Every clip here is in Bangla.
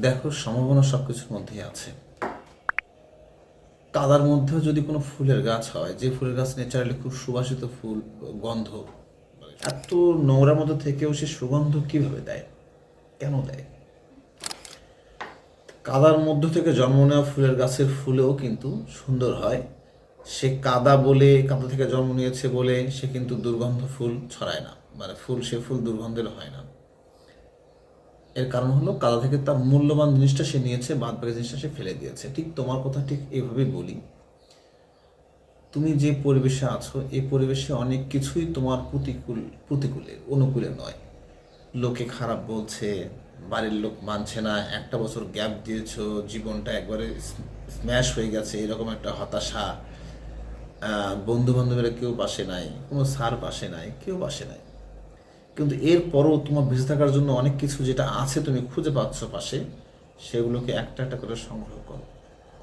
দেখো, সম্ভাবনা সব কিছুর মধ্যেই আছে। কাদার মধ্যেও যদি কোনো ফুলের গাছ হয়, যে ফুলের গাছ নেচারালি খুব সুবাসিত ফুল, গন্ধ এত নোংরার মধ্যে থেকেও সে সুগন্ধ কীভাবে দেয়? কেন দেয়? কাদার মধ্য থেকে জন্ম নেওয়া ফুলের গাছের ফুলেও কিন্তু সুন্দর হয়। সে কাদা বলে, কাদা থেকে জন্ম নিয়েছে বলে সে কিন্তু দুর্গন্ধ ফুল ছড়ায় না। মানে ফুল, সে ফুল দুর্গন্ধের হয় না। এর কারণ হলো কাদা থেকে তার মূল্যবান জিনিসটা সে নিয়েছে বাদ বাকি জিনিসটা সে ফেলে দিয়েছে। ঠিক তোমার কথা ঠিক এভাবে বলি। তুমি যে পরিবেশে আছো, এই পরিবেশে অনেক কিছুই তোমার প্রতিকূল, প্রতিকূলে, অনুকূলে নয়। লোকে খারাপ বলছে, বাড়ির লোক মানছে না, একটা বছর গ্যাপ দিয়েছ, জীবনটা একবারে স্ম্যাশ হয়ে গেছে, এরকম একটা হতাশা। বন্ধু বান্ধবেরা কেউ পাশে নাই, কোনো স্যার পাশে নাই, কেউ পাশে নাই। কিন্তু এরপরও তোমার বেঁচে থাকার জন্য অনেক কিছু যেটা আছে তুমি খুঁজে পাচ্ছ পাশে, সেগুলোকে একটা একটা করে সংগ্রহ করো।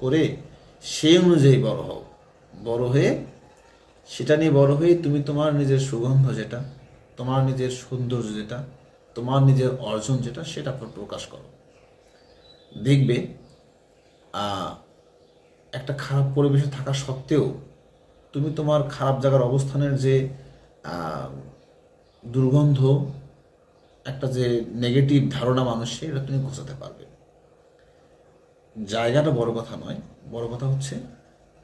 করে সেই অনুযায়ী বড় হও। বড় হয়ে সেটা নিয়ে বড় হয়ে তুমি তোমার নিজের সুগন্ধ যেটা, তোমার নিজের সৌন্দর্য যেটা, তোমার নিজের অর্জন যেটা, সেটা পর প্রকাশ করো। দেখবে একটা খারাপ পরিবেশে থাকা সত্ত্বেও তুমি তোমার খারাপ জায়গার অবস্থানের যে দুর্গন্ধ, একটা যে নেগেটিভ ধারণা মানুষের, এটা তুমি ঘোষাতে পারবে। জায়গাটা বড় কথা নয়। বড় কথা হচ্ছে,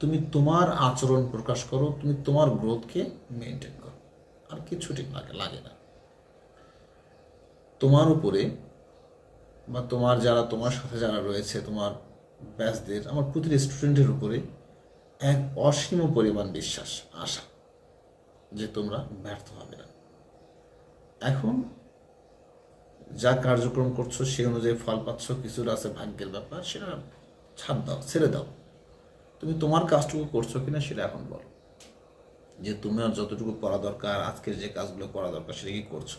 তুমি তোমার আচরণ প্রকাশ করো, তুমি তোমার গ্রোথকে মেনটেন করো। আর কিছু ঠিক লাগে লাগে না। তোমার উপরে বা তোমার যারা, তোমার সাথে যারা রয়েছে, তোমার ব্যাচদের, আমার প্রতিটি স্টুডেন্টের উপরে এক অসীম পরিমাণ বিশ্বাস, আশা যে তোমরা ব্যর্থ হবে না। এখন যা কার্যক্রম করছ সেই অনুযায়ী ফল পাচ্ছ, কিছুটা আছে ভাগ্যের ব্যাপার, সেটা ছাড় দাও, ছেড়ে দাও। তুমি তোমার কাজটুকু করছ কিনা সেটা এখন বলো। যে তোমার যতটুকু করা দরকার, আজকের যে কাজগুলো করা দরকার সেটা কি করছ?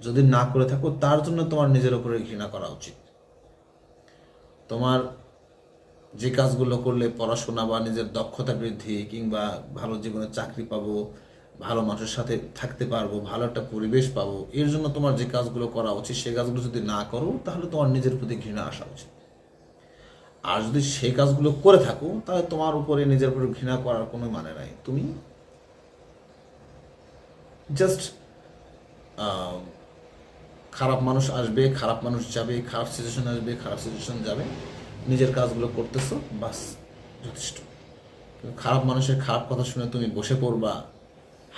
যদি না করে থাকো, তার জন্য তোমার নিজের উপরে ঘৃণা করা উচিত। তোমার যে কাজগুলো করলে পড়াশোনা বা নিজের দক্ষতা বৃদ্ধি কিংবা ভালো জীবনে চাকরি পাবো ভালো মানুষের সাথে থাকতে পারব, ভালো একটা পরিবেশ পাবো, এর জন্য তোমার যে কাজগুলো করা উচিত, সে কাজগুলো যদি না করো, তাহলে তোমার নিজের প্রতি ঘৃণা আসা উচিত। আর যদি সেই কাজগুলো করে থাকো, তাহলে তোমার উপরে নিজের উপরে ঘৃণা করার কোনো মানে নাই। তুমি জাস্ট খারাপ মানুষ আসবে, খারাপ মানুষ যাবে, খারাপ সিচুয়েশন আসবে, খারাপ সিচুয়েশন যাবে, নিজের কাজগুলো করতেছো, বাস, যথেষ্ট। খারাপ মানুষের খারাপ কথা শুনে তুমি বসে পড়বা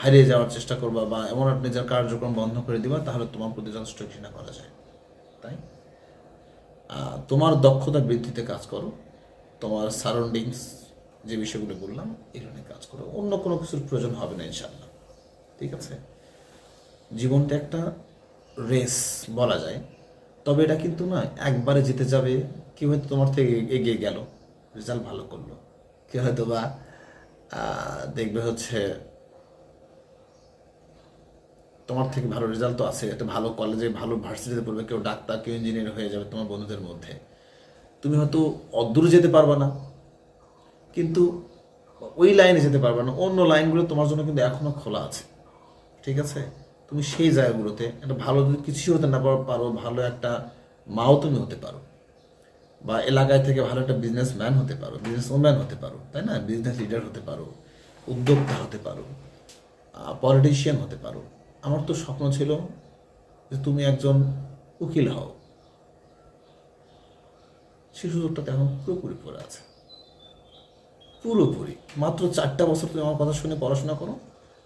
হারিয়ে যাওয়ার চেষ্টা করবা বা এমন আপনি নিজের কার্যক্রম বন্ধ করে দিবা, তাহলে তোমার প্রতি যথেষ্ট ঘৃণা করা যায়। তাই? তোমার দক্ষতা বৃদ্ধিতে কাজ করো। তোমার সারাউন্ডিংস যে বিষয়গুলো বললাম নিয়ে কাজ করো। অন্য কোনো কিছুর প্রয়োজন হবে না ইনশাল্লাহ ঠিক আছে? জীবনটা একটা রেস বলা যায়। তবে এটা কিন্তু না, একবারে জিতে যাবে, কেউ হয়তো তোমার থেকে এগিয়ে গেল রেজাল্ট ভালো করল। কেউ হয়তো বা দেখবে হচ্ছে তোমার থেকে ভালো রেজাল্ট তো আছে, একটা ভালো কলেজে ভালো ভার্সিটিতে পড়বে, কেউ ডাক্তার, কেউ ইঞ্জিনিয়ার হয়ে যাবে তোমার বন্ধুদের মধ্যে। তুমি হয়তো অদূরে যেতে পারবে না, কিন্তু ওই লাইনে যেতে পারবে না, অন্য লাইনগুলো তোমার জন্য কিন্তু এখনও খোলা আছে। ঠিক আছে? তুমি সেই জায়গাগুলোতে একটা ভালো যদি কিছুই হতে না পারো, ভালো একটা মাও তুমি হতে পারো। বা এলাকায় থেকে ভালো একটা বিজনেস ম্যান হতে পারো বিজনেস ওম্যান হতে পারো, তাই না? বিজনেস লিডার হতে পারো, উদ্যোক্তা হতে পারো পলিটিশিয়ান হতে পারো। আমার তো স্বপ্ন ছিল যে তুমি একজন উকিল হও। সে সুযোগটা এখন পুরোপুরি পড়ে আছে। পুরোপুরি। মাত্র চারটা বছর তুমি আমার কথা শুনে পড়াশোনা করো,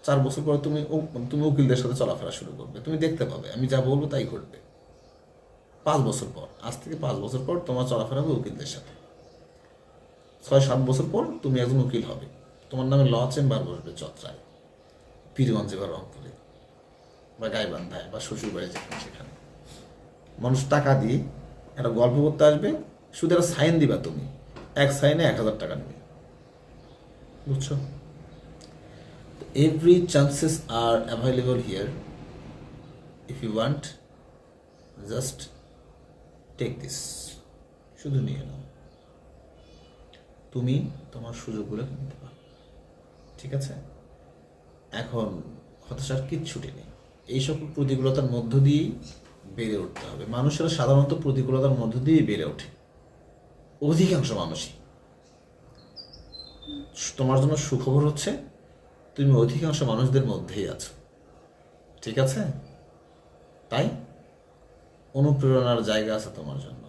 চার বছর পরে তুমি তুমি উকিলদের সাথে চলাফেরা শুরু করবে। তুমি দেখতে পাবে, আমি যা বলব তাই করবে পাঁচ বছর পর, আজ থেকে পাঁচ বছর পর তোমার চলাফেরা হবে উকিলদের সাথে। ছয়, সাত বছর পর তুমি একজন উকিল হবে। তোমার নামে ল চেম্বার বসবে চত্রায়, পীরগঞ্জে বা রংপুরে। বা গাইবান্ধায় বা শ্বশুর বাড়ি যেখানে সেখানে। মানুষ টাকা দিয়ে একটা গল্প করতে আসবে, শুধু একটা সাইন দিবা তুমি। এক সাইনে এক হাজার টাকা নেবে। বুঝছ? Every chances are available here if you want just take this শুধু নিয়ে নাও। তুমি তোমার সুযোগগুলো নিতে পারো। ঠিক আছে? এখন হতাশার কিচ্ছুটি নেই। এই সকল প্রতিকূলতার মধ্য দিয়েই বেড়ে উঠতে হবে। মানুষেরা সাধারণত প্রতিকূলতার মধ্য দিয়েই বেড়ে ওঠে। অধিকাংশ মানুষই। তোমার জন্য সুখবর হচ্ছে, তুমি অধিকাংশ মানুষদের মধ্যেই আছো। ঠিক আছে? তাই? অনুপ্রেরণার জায়গা আছে তোমার জন্য।